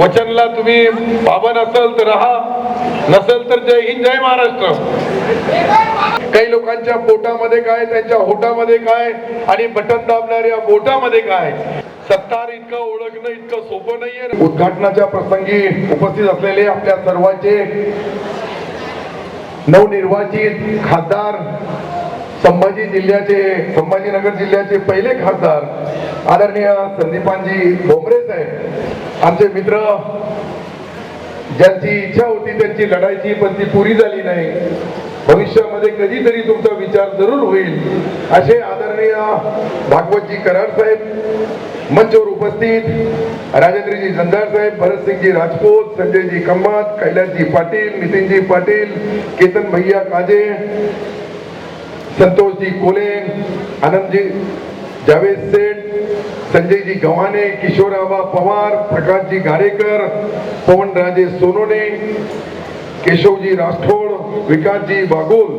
वचनला तुम्ही पावन असाल तर राहा नसेल तर जय हिंद जय महाराष्ट्र. काही लोकांच्या पोटामध्ये काय त्यांच्या होटामध्ये काय आणि बटन दाबणाऱ्या बोटामध्ये काय? सत्तार इतकं ओळखणं इतकं सोपं नाहीये. उद्घाटनाच्या प्रसंगी उपस्थित असलेले आपल्या सर्वांचे नवनिर्वाचित खासदार संभाजी जिल्ह्याचे संभाजीनगर जिल्ह्याचे पहिले खासदार आदरणीय संदीपानजी भोमरे साहेब. आमचे मित्र ज्यांची इच्छा होती त्यांची लढायची पण ती पुरी झाली नाही. भविष्यामध्ये कधीतरी तुमचा विचार जरूर होईल असे आदरणीय भागवतजी करार साहेब मंचवर उपस्थित राजेंद्रजी जंधार साहेब भरतसिंगजी राजपूत संजयजी कंबात कैलासजी पाटील नितीनजी पाटील केतन भैया काजे संतोषजी कोले आनंदजी जावेद सेठ संजयजी गव्हाणे किशोराबा पवार प्रकाशजी गारेकर पवनराजे सोनोने केशवजी राठोड विकासजी बागुल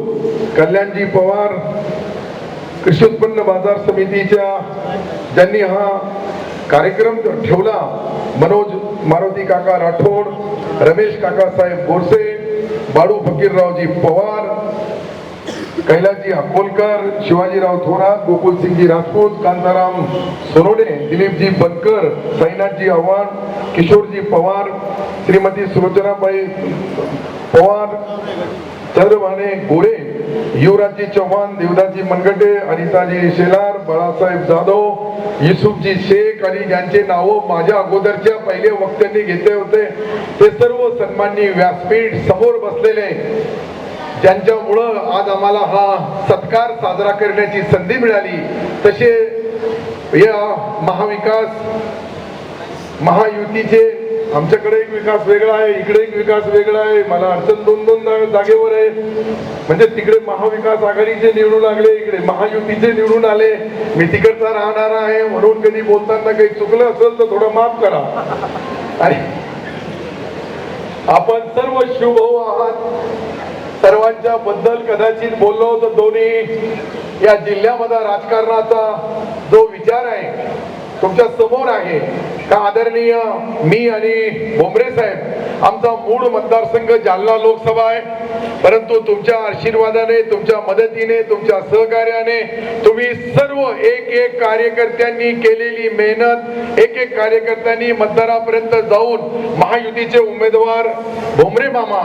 कल्याणजी पवार कृषी उत्पन्न बाजार समितीच्या ज्यांनी हा कार्यक्रम ठेवला मनोज मारुती काका राठोड रमेश काकासाहेब बोरसे बाळू फकीररावजी पवार कैलासजी अकोलकर शिवाजीराव थोरात गोकुलसिंगजी राजपूत कांताराम सोनोडे दिलीपजी बनकर साईनाथजी आव्हाड किशोरजी पवार श्रीमती सुलोचनाबाई पवार चंद्रभाने गोरे युवराजजी चव्हाण देवदासजी मनगटे अनिताजी शेलार बाळासाहेब जाधव युसुफजी शेख आणि ज्यांचे नाव माझ्या अगोदरच्या पहिले वक्त्यांनी घेतले होते ते सर्व सन्माननीय व्यासपीठ समोर बसलेले ज्यांच्यामुळं आज आम्हाला हा सत्कार साजरा करण्याची संधी मिळाली तसे या महाविकास महायुतीचे आमच्याकडे एक विकास वेगळा आहे इकडे एक विकास वेगळा आहे मला अडचण दोन दोन जागेवर आहे. म्हणजे तिकडे महाविकास आघाडीचे निवडून लागले इकडे महायुतीचे निवडून आले. मी तिकडचा राहणारा आहे म्हणून कधी बोलताना काही चुकलं असेल तर थोडं माफ करा. आणि आपण सर्व शुभ आहात. सर्वांच्या बद्दल कदाचित बोललो तर दोन्ही या जिल्ह्यामध्ये राजकारणाचा जो विचार आहे तुमच्यासमोर आहे. का आदरणीय मी आणि भोमरे साहेब आमचा मूळ मतदारसंघ जालना लोकसभा आहे. परंतु तुमच्या आशीर्वादाने तुमच्या मदतीने तुमच्या सहकार्याने तुम्ही सर्व एक एक कार्यकर्त्यांनी केलेली मेहनत एक एक कार्यकर्त्यांनी मतदारापर्यंत जाऊन महायुतीचे उमेदवार भोमरे मामा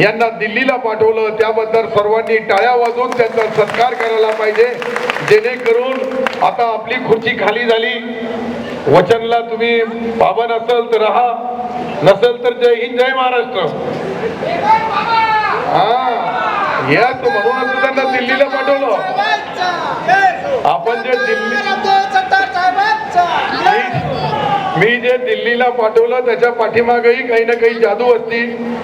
यांना दिल्लीला पाठवलं. त्याबद्दल सर्वांनी टाळ्या वाजवून त्यांचा सत्कार करायला पाहिजे. जेणेकरून आता आपली खुर्ची खाली झाली. वचनला तुम्ही पावन असाल तर राहा. नसेल तर जय हिंद जय महाराष्ट्र. हा. याच म्हणूनच त्यांना दिल्लीला पाठवलं. आपण जे दिल्ली मी जे दिल्लीला पाठवलं त्याच्या पाठीमागही काही ना काही जादू असतील.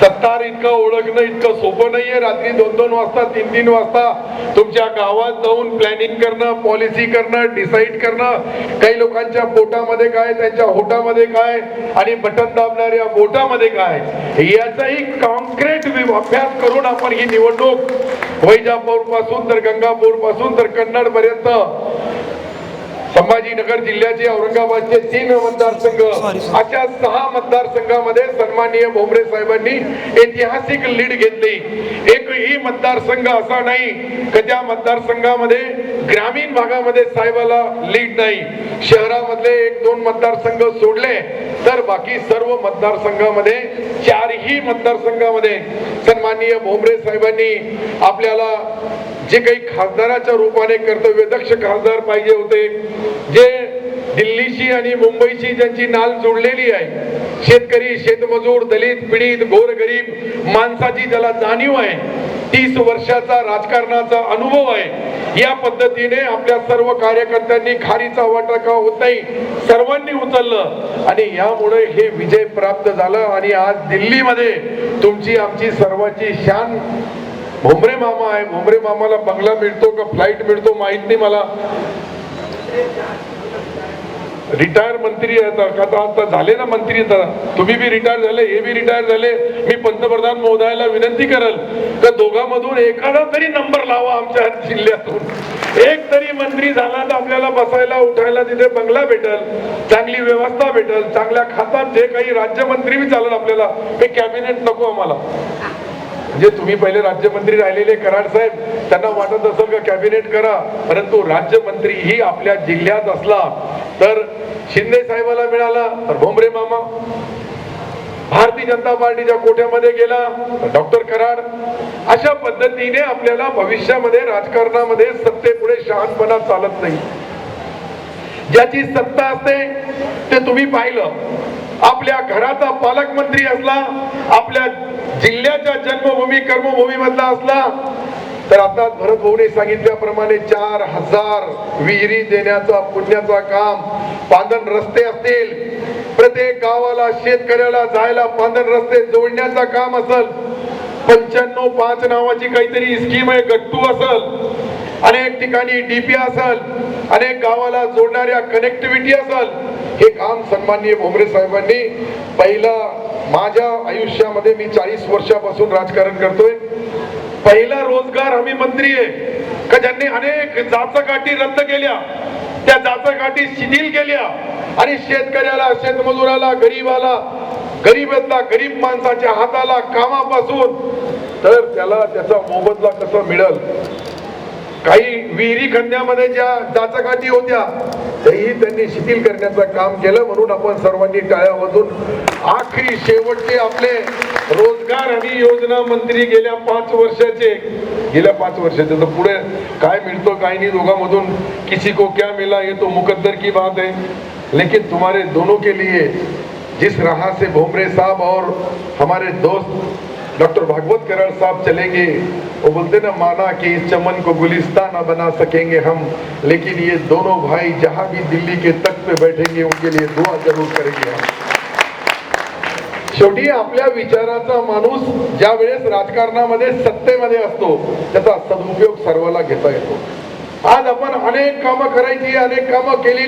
सत्तार इतकं ओळखणं इतकं सोपं नाहीये. रात्री दोन दोन वाजता तीन तीन वाजता तुमच्या गावात जाऊन प्लॅनिंग करणं पॉलिसी करणं डिसाईड करणं. काही लोकांच्या पोटामध्ये काय त्यांच्या होटामध्ये काय आणि बटन दाबणाऱ्या बोटामध्ये काय याचाही कॉन्क्रीट अभ्यास करून आपण ही निवडणूक वैजापूरपासून तर गंगापूरपासून तर कन्नड पर्यंत संभाजीनगर जिल्ह्याचे औरंगाबादचे तीन मतदारसंघ अशा सहा मतदारसंघामध्ये सन्माननीय भोमरे साहेबांनी ऐतिहासिक लीड घेतली. एकही मतदारसंघ असा नाही की त्या मतदारसंघामध्ये ग्रामीण भागामध्ये साहेबाला लीड नाही. शहरामधले एक दोन मतदारसंघ सोडले तर बाकी सर्व मतदारसंघामध्ये चारही मतदारसंघामध्ये सन्माननीय भोमरे साहेबांनी आपल्याला जे काही खासदाराच्या रूपाने कर्तव्यदक्ष खासदार पाहिजे होते जे दिल्लीशी आणि मुंबईशी ज्यांची नाल जोडलेली आहे शेतकरी शेतमजूर दलित पीडित गोरगरीब माणसाची ज्याला जाणीव आहे तीस वर्षाचा राजकारणाचा अनुभव आहे या पद्धतीने आपल्या सर्व कार्यकर्त्यांनी खारीचा वाटा होत नाही सर्वांनी उचललं आणि यामुळे हे विजय प्राप्त झालं आणि आज दिल्लीमध्ये तुमची आमची सर्वांची शान भोमरे मामा आहे भोमरे मामाला बंगला मिळतो का फ्लाईट मिळतो माहीत नाही मला. रिटायर मंत्री आता झाले ना मंत्री तुम्ही बी रिटायर झाले हे बी रिटायर झाले. मी पंतप्रधान महोदयाला विनंती करेल तर दोघांमधून एखादा तरी नंबर लावा आमच्या जिल्ह्यातून. एक तरी मंत्री झाला तर आपल्याला बसायला उठायला तिथे बंगला भेटल चांगली व्यवस्था भेटल चांगल्या खातात जे काही राज्यमंत्री बी चालेल आपल्याला ते कॅबिनेट नको आम्हाला. म्हणजे तुम्ही पहिले राज्यमंत्री राहिलेले कराड साहेब त्यांना वाटत असेल का कॅबिनेट करा परंतु राज्यमंत्री ही आपल्या जिल्ह्यात असला तर शिंदे साहेबाला मिळाला तर भोमरे मामा. भारतीय जनता पार्टीच्या कोट्यामध्ये गेला डॉक्टर कराड. अशा पद्धतीने आपल्याला भविष्यामध्ये राजकारणामध्ये सत्तेपुढे शहाणपणा चालत नाही. ज्याची सत्ता असते ते तुम्ही पाहिलं. आपल्या घराचा पालकमंत्री असला आपल्या जिल्ह्याच्या जन्मभूमी कर्मभूमी मधला असला तर आता भरत भाऊने सांगितल्याप्रमाणे चार हजार विहिरी देण्याचा पुण्याचा काम पांदन रस्ते असतील. प्रत्येक गावाला शेतकऱ्याला जायला पांदन रस्ते जोडण्याचा काम असल. पंच्याण्णव पाच नावाची काहीतरी स्कीम आहे गट्टू असल. अनेक ठिकाणी डीपी असल. अनेक गावाला जोडणाऱ्या कनेक्टिव्हिटी असल. हे काम सन्माननीय भोमरे साहेबांनी पहिला माझ्या आयुष्यामध्ये मी चाळीस वर्षापासून राजकारण करतोय. पहिला रोजगार हमी मंत्री आहे. का ज्यांनी अनेक जाचकाठी रद्द केल्या त्या जाचकाठी शिथिल केल्या. आणि शेतकऱ्याला शेतमजुराला गरीबाला गरीबातला गरीब माणसाच्या हाताला कामापासून तर त्याला त्याचा मोबदला कसा मिळेल? काही विहिरी खंड्यामध्ये ज्या जाचकाठी होत्या तेही त्यांनी शिथिल करण्याचं काम केलं. म्हणून आपण सर्वांनी टाळ्या वाजून आखरी शेवटचे आपले रोजगार आणि योजना मंत्री गेल्या पाच वर्षाचे गेल्या पाच वर्षाचे. तर पुढे काय मिळतो काय नाही दोघांमधून किसी को क्या मिला ये तो मुकद्दर की बात है. लेकिन तुम्हारे दोनों के लिए जिस राह से भोमरे साहब और हमारे दोस्त डॉक्टर भागवत कराड़ साहब चलेंगे। वो बोलते ना माना कि इस चमन को गुलिस्ता ना बना सकेंगे हम लेकिन ये दोनों भाई जहां भी दिल्ली के तख्त पे बैठेंगे उनके लिए दुआ जरूर करेंगे हम। शेवटी आपल्या विचाराचा माणूस ज्या वेळेस राजकारणामध्ये सत्तेमध्ये असतो त्याचा सदुपयोग सर्वाला घेता येतो. आज आपण अनेक कामं करायची अनेक कामं केली